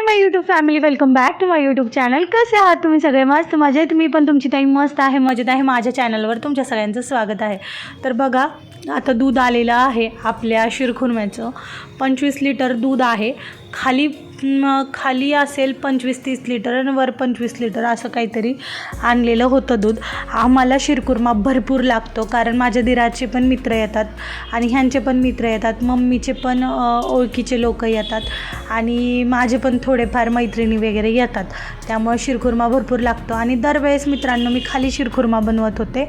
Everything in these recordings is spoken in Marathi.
Hi my YouTube family welcome back to my YouTube channel कसे आहात तुम्ही सगळे? मस्त मजेत? मी पण तुमची ताई मस्त आहे मजेत आहे. माझ्या चॅनलवर तुमच्या सगळ्यांचं स्वागत आहे. तर बघा आता दूध आलेलं आहे आपल्या शिरखुर्म्याचं. पंचवीस लिटर दूध आहे. खाली खाली असेल पंचवीस तीस लिटर आणि वर पंचवीस लिटर असं काहीतरी आणलेलं होतं दूध. आम्हाला शिरकुर्मा भरपूर लागतो कारण माझ्या दिराचे पण मित्र येतात आणि ह्यांचे पण मित्र येतात. मम्मीचे पण ओळखीचे लोक येतात आणि माझे पण थोडेफार मैत्रिणी वगैरे येतात. त्यामुळे शिरखुर्मा भरपूर लागतो आणि दरवेळेस मित्रांनो मी खाली शिरखुर्मा बनवत होते.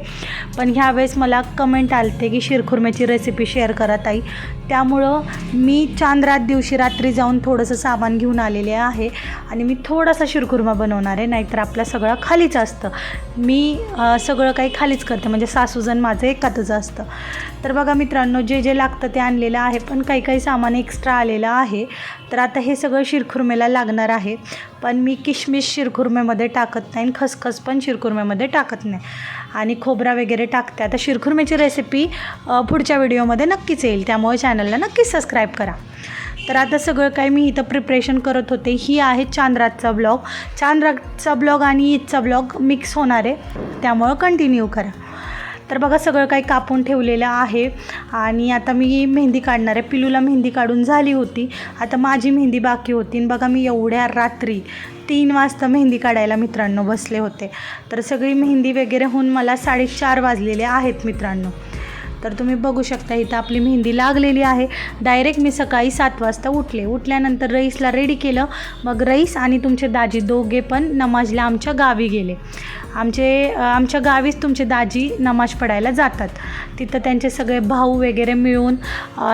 पण ह्यावेळेस मला कमेंट आलते की शिरखुर्म्याची रेसिपी शेअर करा ताई. त्यामुळं मी चांद्रात दिवशी रात्री जाऊन थोडंसं सामान घेऊन आलेले आहे. आणि मी थोडासा शिरखुर्मा बनवणार आहे नाहीतर आपलं सगळं खालीच असतं. मी सगळं काही खालीच करते म्हणजे सासूजण माझं एकातच असतं. तर बघा मित्रांनो जे जे लागतं ते आणलेलं आहे पण काही काही सामान एक्स्ट्रा आलेलं आहे. तर आता हे सगळं शिरखुर्म्याला लागणार आहे. पण मी किशमिश शिरखुर्म्यामध्ये टाकत नाही आणि खसखस पण शिरखुर्म्यामध्ये टाकत नाही. आणि खोबरा वगैरे टाकते. आता शिरखुर्म्याची रेसिपी पुढच्या व्हिडिओमध्ये नक्कीच येईल. त्यामुळे चॅनलला नक्कीच सबस्क्राईब करा. तर आता सगळं काही मी इथं प्रिपरेशन करत होते. ही आहे चांद्रातचा ब्लॉग चांद्रातचा ब्लॉग आणि ईदचा ब्लॉग मिक्स होणार आहे. त्यामुळं कंटिन्यू करा. तर बघा सगळं काही कापून ठेवलेलं आहे. आणि आता मी मेहंदी काढणार आहे. पिलूला मेहंदी काढून झाली होती. आता माझी मेहंदी बाकी होती. आणि बघा मी एवढ्या रात्री तीन वाजता मेहंदी काढायला मित्रांनो बसले होते. तर सगळी मेहंदी वगैरे होऊन मला साडेचार वाजलेले आहेत मित्रांनो. तर तुम्ही बघू शकता इथं आपली मेहंदी लागलेली आहे. डायरेक्ट मी सकाळी सात वाजता उठले. उठल्यानंतर रईसला रेडी केलं. मग रईस आणि तुमचे दाजी दोघे पण नमाजला आमच्या गावी गेले. आमचे आमच्या गावीच तुमचे दाजी नमाज पडायला जातात. तिथं त्यांचे सगळे भाऊ वगैरे मिळून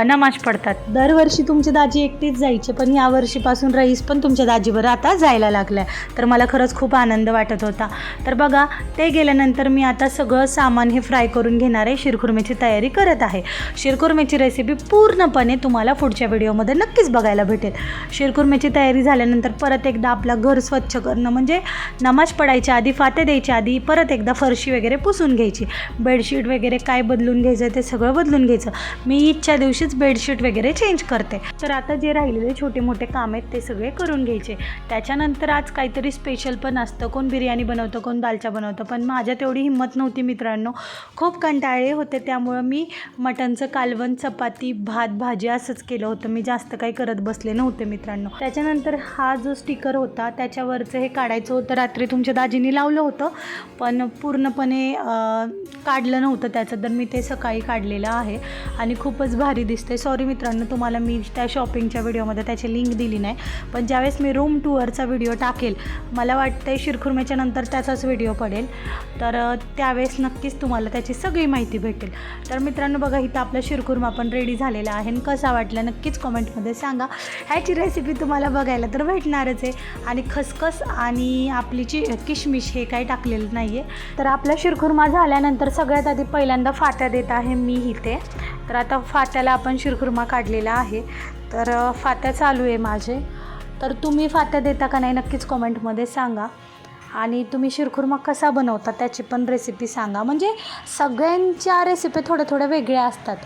नमाज पडतात. दरवर्षी तुमचे दाजी एकटीच जायचे पण यावर्षीपासून रईस पण तुमच्या दाजीवर आता जायला लागला तर मला खरंच खूप आनंद वाटत होता. तर बघा ते गेल्यानंतर मी आता सगळं सामान हे फ्राय करून घेणार आहे शिरखुर्मेची तयारी. करत आहे. शिरकुर्मेची रेसिपी पूर्णपणे तुम्हाला पुढच्या व्हिडिओमध्ये नक्कीच बघायला भेटेल. शिरकुर्मेची तयारी झाल्यानंतर परत एकदा आपला घर स्वच्छ करणं म्हणजे नमाज पडायच्या आधी फाते द्यायच्या आधी परत एकदा फरशी वगैरे पुसून घ्यायची. बेडशीट वगैरे काय बदलून घ्यायचं ते सगळं बदलून घ्यायचं. मी ईदच्या दिवशीच बेडशीट वगैरे चेंज करते. तर आता जे राहिलेले छोटे मोठे काम आहेत ते सगळे करून घ्यायचे. त्याच्यानंतर आज काहीतरी स्पेशल पण असतं. कोण बिर्याणी बनवतं कोण दालचा बनवतं. पण माझ्या तेवढी हिंमत नव्हती मित्रांनो. खूप कंटाळे होते त्यामुळं मी मटणचं कालवण चपाती भात भाजी असंच केलं होतं. मी जास्त काही करत बसले नव्हते मित्रांनो. त्याच्यानंतर हा जो स्टिकर होता त्याच्यावरचं हे काढायचं होतं. रात्री तुमच्या दाजीने लावलं होतं पण पूर्णपणे काढलं नव्हतं त्याचं. तर मी ते सकाळी काढलेलं आहे आणि खूपच भारी दिसते सॉरी मित्रांनो तुम्हाला मी त्या शॉपिंगच्या व्हिडिओमध्ये त्याची लिंक दिली नाही पण ज्यावेळेस मी रूम टूअरचा व्हिडिओ टाकेल मला वाटतं शिरखुर्म्याच्या नंतर त्याचाच व्हिडिओ पडेल. तर त्यावेळेस नक्कीच तुम्हाला त्याची सगळी माहिती भेटेल. तर तर मित्रांनो बघा इथं आपला शिरखुर्मा पण रेडी झालेला आहे. आणि कसा वाटला नक्कीच कमेंटमध्ये सांगा. ह्याची रेसिपी तुम्हाला बघायला तर भेटणारच आहे. आणि खसखस आणि आपली जी किशमिश हे काही टाकलेलं नाही आहे तर आपला शिरखुर्मा झाल्यानंतर सगळ्यात आधी पहिल्यांदा फाट्या देत आहे मी इथे. तर आता फाट्याला आपण शिरखुर्मा काढलेला आहे. तर फात्या चालू आहे माझे. तर तुम्ही फात्या देता का नाही नक्कीच कमेंटमध्ये सांगा. आणि तुम्ही शिरखुर्मा कसा बनवता त्याची पण रेसिपी सांगा. म्हणजे सगळ्यांच्या रेसिपी थोड्या थोड्या वेगळ्या असतात.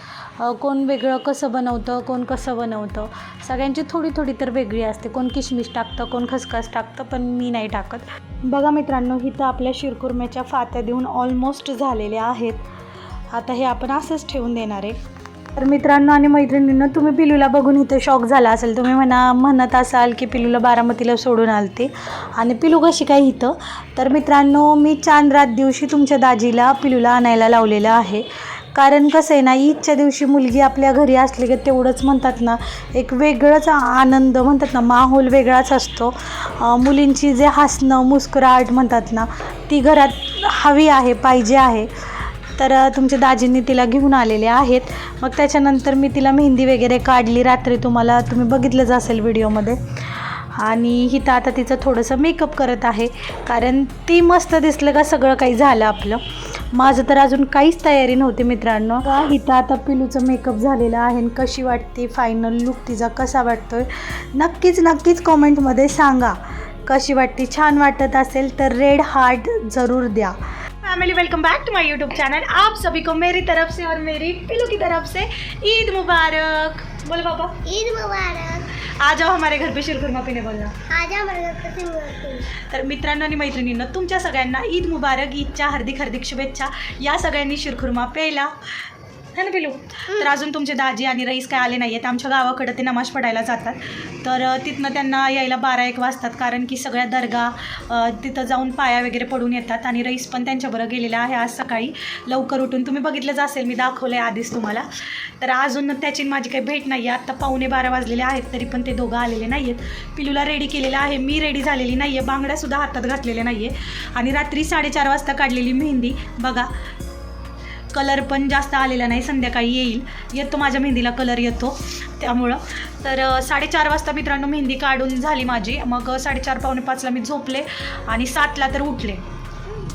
कोण वेगळं कसं बनवतं कोण कसं बनवतं. सगळ्यांची थोडी थोडी तर वेगळी असते. कोण किशमिश टाकतं कोण खसखस टाकतं पण मी नाही टाकत. बघा मित्रांनो इथं आपल्या शिरखुर्म्याच्या फात्या देऊन ऑलमोस्ट झालेल्या आहेत. आता हे आपण असंच ठेवून देणार आहे. तर मित्रांनो आणि मैत्रिणींनो तुम्ही पिलूला बघून इथे शॉक झाला असेल. तुम्ही म्हणा म्हणत असाल की पिलूला बारामतीला सोडून आलते. आणि पिलू कशी काय इथं? तर मित्रांनो मी चांद्रात दिवशी तुमच्या दाजीला पिलूला आणायला लावलेलं आहे. कारण कसं आहे ना ईदच्या दिवशी मुलगी आपल्या घरी असली की तेवढंच म्हणतात ना एक वेगळंच आनंद म्हणतात ना माहोल वेगळाच असतो. मुलींची जे हसणं मुस्कुराट म्हणतात ना ती घरात हवी आहे पाहिजे आहे. तर तुमच्या दाजींनी तिला घेऊन आलेले आहेत. मग त्याच्यानंतर मी तिला मेहंदी वगैरे काढली. रात्री तुम्हाला तुम्ही बघितलंच असेल व्हिडिओमध्ये. आणि हिथं आता तिचं थोडंसं मेकअप करत आहे. कारण ती मस्त दिसलं का सगळं काही झालं आपलं. माझं तर अजून काहीच तयारी नव्हती मित्रांनो. का? हिथं आता पिलूचं मेकअप झालेलं आहे आणि कशी वाटते? फायनल लुक तिचा कसा वाटतोय? नक्कीच नक्कीच कॉमेंटमध्ये सांगा. कशी वाटते? छान वाटत असेल तर रेड हार्ट ज़रूर द्या. Family welcome back to my YouTube channel आप सभी को मेरी तरफ से और मेरी पिलू की तरफ से ईद मुबारक। बोलो पापा। ईद मुबारक। आ जाओ हमारे घर पे शिरखुरमा पीने बोलना। आज हमारे घर पे सिंगर तर मित्रांनो आणि मैत्रिणींनो तुमच्या सगळ्यांना ईद मुबारक ईदच्या हार्दिक हार्दिक शुभेच्छा. या सगळ्यांनी शिरखुर्मा प्यायला है ना पिलू तर अजून तुमचे दाजी आणि रईस काय आले नाही आहेत आमच्या गावाकडं ते नमाज पडायला जातात. तर तिथनं त्यांना यायला बारा एक वाजतात. कारण की सगळ्या दर्गा तिथं जाऊन पाया वगैरे पडून येतात आणि रईस पण त्यांच्याबरोबर गेलेला आहे आज सकाळी लवकर उठून. तुम्ही बघितलंच असेल मी दाखवलं आहे आधीच तुम्हाला. तर अजून त्याची माझी काही भेट नाही आहे आत्ता पावणे बारा वाजलेले आहेत तरी पण ते दोघं आलेले नाही आहेत पिलूला रेडी केलेलं आहे. मी रेडी झालेली नाही आहे बांगड्यासुद्धा हातात घातलेल्या नाही आहे आणि रात्री साडेचार वाजता काढलेली मेहंदी. बघा कलर पण जास्त आलेला नाही संध्याकाळी येईल. येतो माझ्या मेहंदीला कलर येतो त्यामुळं. तर साडेचार वाजता मित्रांनो मेहंदी काढून झाली माझी. मग साडेचार पावणे पाचला मी झोपले आणि सातला तर उठले.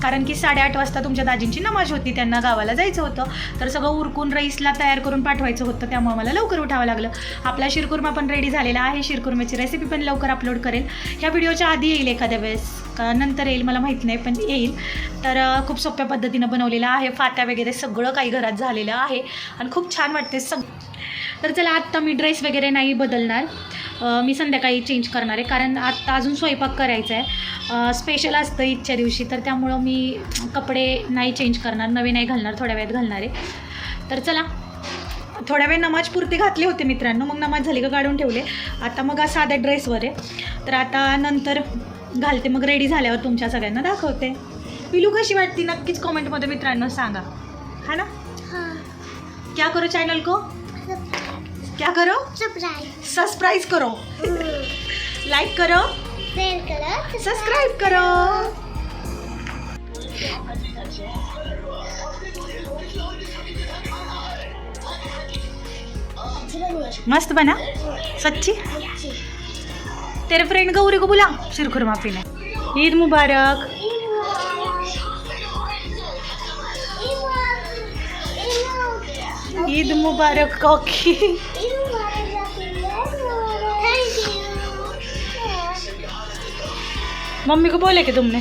कारण की साडेआठ वाजता तुमच्या दाजींची नमाज होती त्यांना गावाला जायचं होतं. तर सगळं उरकून रईसला तयार करून पाठवायचं होतं त्यामुळे मला लवकर उठावं लागलं. आपला शिरकुर्मा पण रेडी झालेला आहे शिरकुर्म्याची रेसिपी पण लवकर अपलोड करेल. ह्या व्हिडिओच्या आधी येईल एखाद्या वेळेस का नंतर येईल मला माहीत नाही पण येईल. तर खूप सोप्या पद्धतीनं बनवलेलं आहे फात्या वगैरे सगळं काही घरात झालेलं आहे. आणि खूप छान वाटते सग तर चला आत्ता मी ड्रेस वगैरे नाही बदलणार. मी संध्याकाळी चेंज करणार आहे कारण आत्ता अजून स्वयंपाक करायचा आहे स्पेशल असतं ईदच्या दिवशी तर त्यामुळं मी कपडे नाही चेंज करणार नवे नाही घालणार थोड्या वेळात घालणार आहे. तर चला. थोड्या वेळ नमाज पुरते घातले होते मित्रांनो मग नमाज झाली का काढून ठेवले. आता मग साध्या ड्रेसवर आहे. तर आता नंतर घालते मग रेडी झाल्यावर तुमच्या सगळ्यांना दाखवते. पिलू कशी वाटते? नक्कीच कॉमेंटमध्ये मित्रांनो सांगा. हा ना? हाँ. क्या करो चॅनल को? क्या करो? सरप्राइज सब्सक्राइब करो. लाइक करो. शेयर करो. सब्सक्राइब करो. मस्त बना. सच्ची? तेरे फ्रेंड गौरी को बुला शिरखुरमा पीने. ईद मुबारक. ईद मुबारक कॉकी। मम्मी को बोले कि तुमने?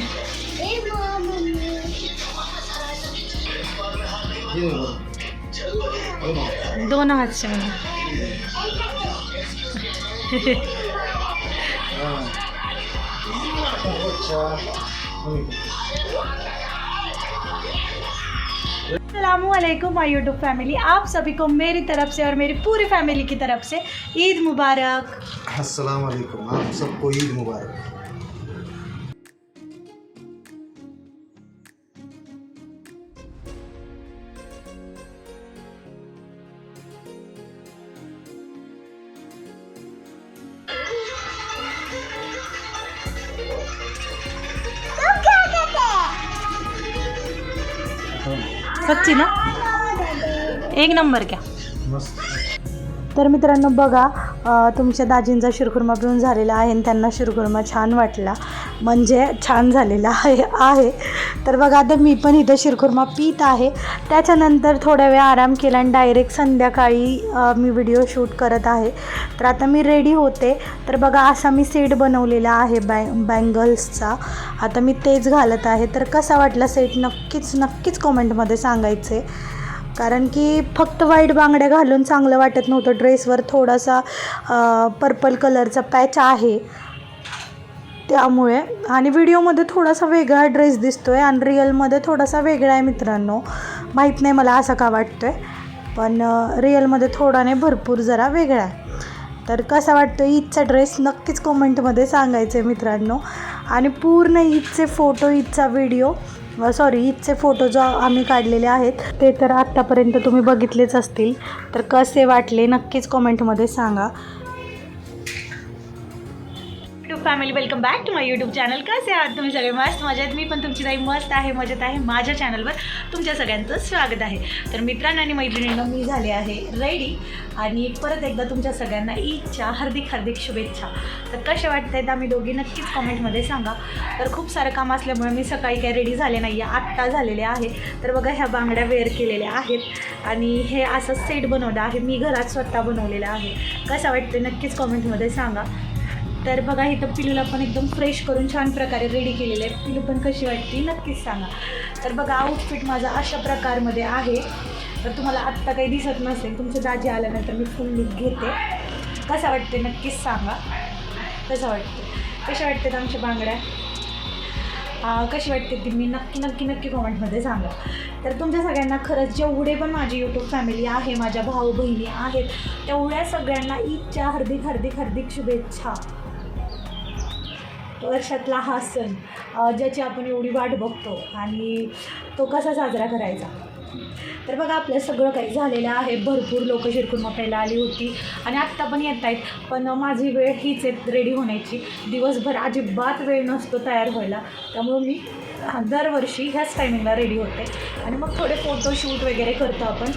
दोनों हाथ से मैंने। असलम माई यूट्यूब फैमिली आप सभी को मेरी तरफ से और मेरी पूरी फैमिली की तरफ से ईद मुबारक। अस्सलाम आप सबको ईद मुबारक। एक नंबर मस्त. तर मित्रांनो बघा तुमच्या दाजींचा शिरखुर्मा पिऊन झालेला आहे आणि त्यांना शिरखुर्मा छान वाटला. म्हणजे छान झालेला आहे आहे. तर बघा आता मी पण इथं शिरखुर्मा पित आहे. त्याच्यानंतर थोड्या वेळ आराम केला आणि डायरेक्ट संध्याकाळी मी व्हिडिओ शूट करत आहे. तर आता मी रेडी होते. तर बघा असा मी सेट बनवलेला आहे बॅ बँगल्सचा आता मी तेच घालत आहे. तर कसा वाटला सेट नक्कीच नक्कीच कॉमेंटमध्ये सांगायचे. कारण की फक्त वाईट बांगड्या घालून चांगलं वाटत नव्हतं. ड्रेसवर थोडासा पर्पल कलरचा पॅच आहे. त्यामुळे आणि व्हिडिओमध्ये थोडासा वेगळा ड्रेस दिसतो आहे आणि रिअलमध्ये थोडासा वेगळा आहे मित्रांनो. माहीत नाही मला असं का वाटतो आहे पण रिअलमध्ये थोडा नाही भरपूर जरा वेगळा आहे. तर कसा वाटतो ईदचा ड्रेस नक्कीच कॉमेंटमध्ये सांगायचं आहे मित्रांनो. आणि पूर्ण ईदचे फोटो ईदचा व्हिडिओ सॉरी ईदचे फोटो जो आम्ही काढलेले आहेत ते तर आत्तापर्यंत तुम्ही बघितलेच असतील. तर कसे वाटले नक्कीच कॉमेंटमध्ये सांगा. Family welcome back to my YouTube channel कसे आहात तुम्ही सगळे? मस्त मजेत. मी पण तुमची काही मस्त आहे मजेत आहे. माझ्या चॅनलवर तुमच्या सगळ्यांचं स्वागत आहे. तर मित्रांनो आणि मैत्रिणींना मी झाले आहे रेडी आणि परत एकदा तुमच्या सगळ्यांना ईदच्या हार्दिक हार्दिक शुभेच्छा. तर कशा वाटत आम्ही दोघी? नक्कीच कॉमेंटमध्ये सांगा. तर खूप सारं काम असल्यामुळे मी सकाळी काही रेडी झाले नाही आहे आत्ता झालेले आहे. तर बघा ह्या बांगड्या वेअर केलेल्या आहेत. आणि हे असं सेट बनवलं आहे. मी घरात स्वतः बनवलेलं आहे. कसं वाटतं नक्कीच कॉमेंटमध्ये सांगा. तर बघा इथं पिलूला पण एकदम फ्रेश करून छान प्रकारे रेडी केलेले आहे पिलू पण कशी वाटते नक्कीच सांगा. तर बघा आउटफिट माझा अशा प्रकारमध्ये आहे. तर तुम्हाला आत्ता काही दिसत नसेल तुमचे दाजी आल्यानंतर मी फुल लुक घेते. कसा वाटते नक्कीच सांगा. कसं वाटते कशा वाटतात आमच्या बांगड्या? कशी वाटते ती मी नक्की नक्की नक्की कॉमेंटमध्ये सांगा. तर तुमच्या सगळ्यांना खरंच जेवढे पण माझी यूट्यूब फॅमिली आहे माझ्या भाऊ बहिणी आहेत तेवढ्या सगळ्यांना ईदच्या हार्दिक हार्दिक हार्दिक शुभेच्छा. वर्षातला हा सण ज्याची आपण एवढी वाट बघतो आणि तो कसा साजरा करायचा? तर बघा आपलं सगळं काही झालेलं आहे. भरपूर लोक शिरकून प्यायला आली होती आणि आत्ता पण येत आहेत पण माझी वेळ हीच आहे रेडी होण्याची. दिवसभर अजिबात वेळ नसतो तयार व्हायला. त्यामुळं मी दरवर्षी ह्याच टायमिंगला रेडी होते. आणि मग थोडे फोटोशूट वगैरे करतो आपण.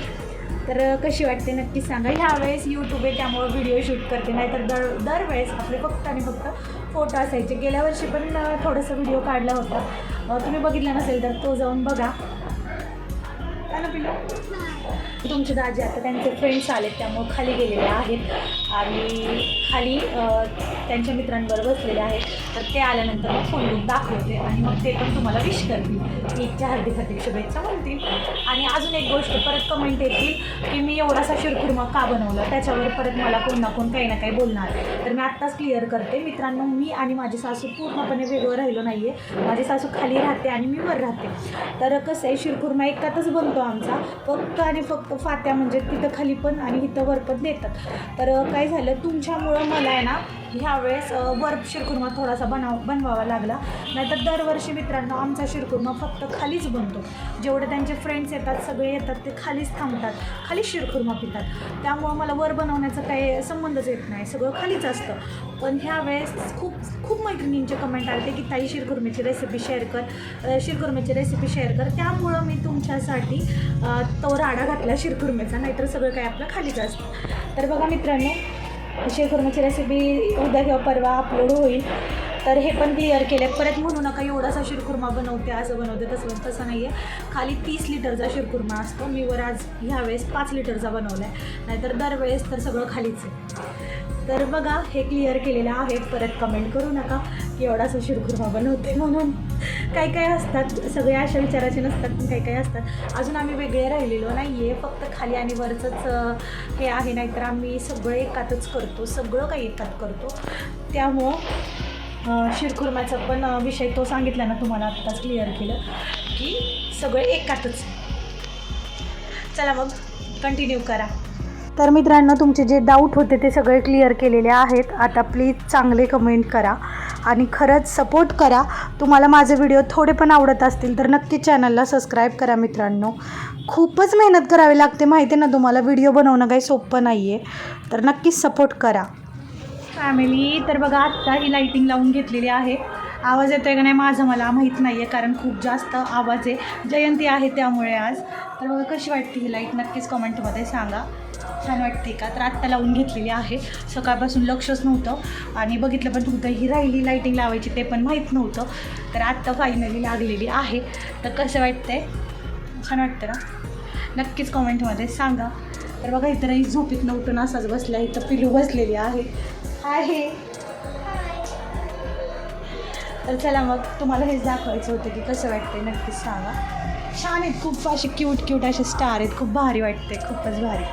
तर कशी वाटते नक्की सांगा. ह्यावेळेस यूट्यूब आहे त्यामुळं व्हिडिओ शूट करते. नाहीतर दर दरवेळेस आपले फक्त आणि फक्त फोटो असायचे. गेल्या वर्षी पण थोडंसं व्हिडिओ काढला होता. तुम्ही बघितला नसेल तर तो जाऊन बघा. तुमचे दाजी आता त्यांचे फ्रेंड्स आलेत त्यामुळे खाली गेलेले आहेत. आणि खाली त्यांच्या मित्रांबरोबर बसलेले आहेत. तर ते आल्यानंतर मग फुल दाखवते आणि मग ते पण तुम्हाला विश करतील. ईदच्या हार्दिक हार्दिक शुभेच्छा म्हणतील आणि अजून एक गोष्ट परत कमेंट येतील की मी एवढासा शिरखुरमा का बनवला? त्याच्यावर परत मला कोण ना कोण काही ना काही बोलणार. तर मी आत्ताच क्लिअर करते. मित्रांनो मी आणि माझी सासू पूर्णपणे वेगळं राहिलो नाही आहे माझी सासू खाली राहते आणि मी वर राहते. तर कसं आहे शिरखुरमा एकातच बनतो आमचा. फक्त आणि फक्त फात्या म्हणजे तिथं खाली पण आणि इथं वर पण देतात. तर काय झालं तुमच्यामुळं मला आहे ना ह्यावेळेस वर शिरखुर्मा थोडासा बनाव बनवावा लागला. नाहीतर दरवर्षी मित्रांनो आमचा शिरखुर्मा फक्त खालीच बनतो. जेवढे त्यांचे फ्रेंड्स येतात सगळे येतात ते खालीच थांबतात. खालीच शिरखुर्मा पितात. त्यामुळं मला वर बनवण्याचा काही संबंधच येत नाही. सगळं खालीच असतं. पण ह्यावेळेस खूप खूप मैत्रिणींचे कमेंट आले की ताई शिरखुर्म्याची रेसिपी शेअर कर. अ, रेसिपी शेअर कर. त्यामुळं मी तुमच्यासाठी तो राडा घातला शिरखुर्मेचा. नाहीतर सगळं काही आपलं खालीच असतं. तर बघा मित्रांनो शिरखुर्म्याची रेसिपी उद्या किंवा परवा अपलोड होईल. तर हे पण क्लिअर केले परत म्हणू नका एवढासा शिरखुर्मा बनवते असं बनवते तसं तसं नाही आहे खाली तीस लिटरचा शिरखुर्मा असतो. मी वर आज ह्यावेळेस पाच लिटरचा बनवला आहे नाहीतर दरवेळेस तर सगळं खालीच आहे. तर बघा हे क्लिअर केलेलं आहे. परत कमेंट करू नका की एवढासा शिरखुर्मा बनवते म्हणून. काही काही असतात? सगळे अशा विचाराचे नसतात पण काही काही असतात? अजून आम्ही वेगळे राहिलेलो नाही आहे फक्त खाली आणि वरचंच हे आहे. नाहीतर आम्ही सगळं एकातच करतो. सगळं काही एकात करतो. त्यामुळं शिरखुर्म्याचा पण विषय तो सांगितला ना तुम्हाला आत्ताच क्लिअर केलं की सगळं एकातच. चला मग कंटिन्यू करा. तर मित्रांनो तुमचे जे डाऊट होते ते सगळे क्लिअर केलेले आहेत. आता प्लीज चांगले कमेंट करा आणि खरंच सपोर्ट करा. तुम्हाला माझे व्हिडिओ थोडे पण आवडत असतील तर नक्की चॅनलला सबस्क्राईब करा मित्रांनो. खूपच मेहनत करावी लागते. माहिती आहे ना तुम्हाला व्हिडिओ बनवणं काही सोपं नाही आहे तर नक्कीच सपोर्ट करा. फॅमिली तर बघा आत्ता ही लाईटिंग लावून घेतलेली आहे. आवाज येतोय का नाही माझा मला माहीत नाही आहे कारण खूप जास्त आवाज आहे. जयंती आहे त्यामुळे आज. तर बघा कशी वाटते ही लाइट नक्कीच कमेंटमध्ये सांगा. छान वाटते का? तर आत्ता लावून घेतलेली आहे. सकाळपासून लक्षच नव्हतं. आणि बघितलं पण तुमचं ही राहिली लाईटिंग लावायची ते पण माहीत नव्हतं. तर आत्ता फायनली लागलेली आहे. तर कसं वाटतंय? छान वाटतं ना? नक्कीच कमेंटमध्ये सांगा. तर बघा इतरही झोपीत नव्हतं असाच बसल्या इथं पिलू बसलेली आहे. आहे तर चला मग तुम्हाला हेच दाखवायचं होतं की कसं वाटतंय नक्कीच सांगा. छान आहेत खूप असे क्यूट क्यूट असे स्टार आहेत. खूप भारी वाटते खूपच भारी.